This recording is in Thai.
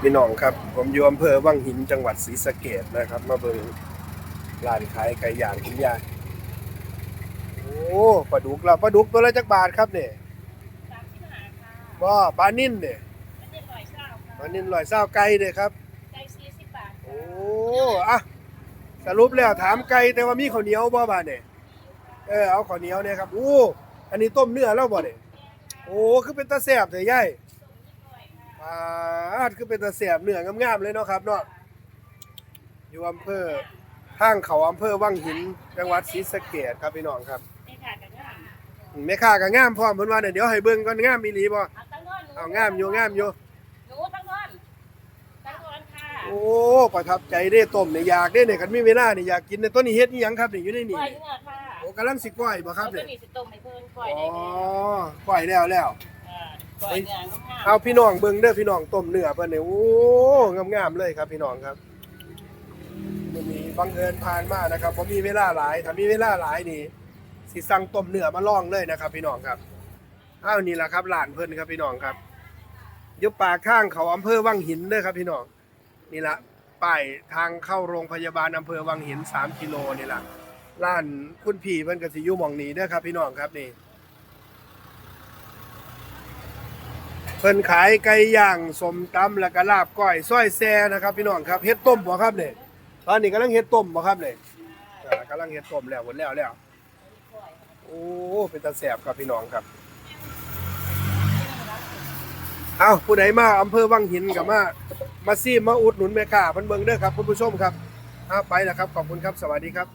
พี่น้องครับ ผมอยู่อำเภอวังหินจังหวัดศรีสะเกษนะครับ มาเบิ่งร้านขายไก่ย่างคุณยายโอ้ปลาดุกเราปลาดุกตัวละจักบาทครับเนี่ยสามสิบห้าค่ะบ่ปลานิ่นเนี่ยไม่ได้ร้อยเก้าค่ะปลานิ่นร้อยเศร้าไก่เนี่ยครับใจสี่สิบบาทโอ้อะสรุปแล้วถามไก่แต่ว่ามีข้าวเหนียวบ่บาดเนี่ยเออเอาข้าวเหนียวเนี่ยครับโอ้อันนี้ต้มเนื้อแล้วบ่เนี่ยโอ้คือเป็นตาแซ่บแต่ยาย อ่าคือเป็นตาแซ่บเนื้องามๆเลยเนาะครับเนาะอยู่อำเภอทางเขาอำเภอวังหินจังหวัดศรีสะเกษครับพี่น้องครับนี่ค่ะกันง่ามแม่ค้าก็งามพร้อมเพิ่นว่าเนี่ยเดี๋ยวให้เบิ่งก่อนงามอีหลีบ่เอาตั้งนอนหนูเอางามอยู่งามอยู่หนูตั้งนอนตั้งนอนค่ะโอ้ประทับใจเด้ต้มเนี่ยอยากเด้เนี่ยคันมีเวลาเนี่ยอยากกินเนี่ยต้นนี้เฮ็ดอีหยังครับนี่อยู่ในปนี่ล่อยเนื้อค่ะโอ้กำลังสิก้อยบ่ครับเนี่เนี่ยยมีสิต้มให้เพิ่นปล่อยอ๋อได้เลยก้อยแล้วแล้ว อ่อยเอง่ามเอาพี่น้องเบิ่งเด้อพี่น้องต้มเนื้อเพิ่นเนี่ยโอ้งามๆเลยครับพี่น้องครับมื้อนี้บังเอิญผ่านมานะครับบ่มีเวลาหลายถ้ามีเวลาหลายนี่สิสั่งต้มเนื้อมาลองเลยนะครับ พี่น้องครับอ้าวนี่แหละครับร้านเพิ่นครับพี่น้องครับอยู่ปากข้างเขาอำเภอวังหินเด้อครับพี่น้องนี่ละป้ายทางเข้าโรงพยาบาลอำเภอวังหิน 3 กิโลนี่ละร้านคุณพี่เพิ่นก็สิอยู่หม่องนี้เด้อครับพี่น้องครับนี่ เพิ่นขายไก่ย่างสมตำแล้วก็ลาบก้อยส้อยแซ่นะครับพี่น้องครับเฮ็ดต้มบ่ครับเนี่ยตอนนี้กำลังเฮ็ดต้มบ่ครับเนี่ยอ่ากำลังเฮ็ดต้มแล้วหมดแล้วแล้วโอ้เป็นตาแสบครับพี่น้องครับเอาผู้ใดมาอำเภอวังหินก็มามาซีมมาอุดหนุนแม่ค้าเพิ่นเบิ่งเด้อครับคุณผู้ชมครับเอาไปแล้วครับขอบคุณครับสวัสดีครับ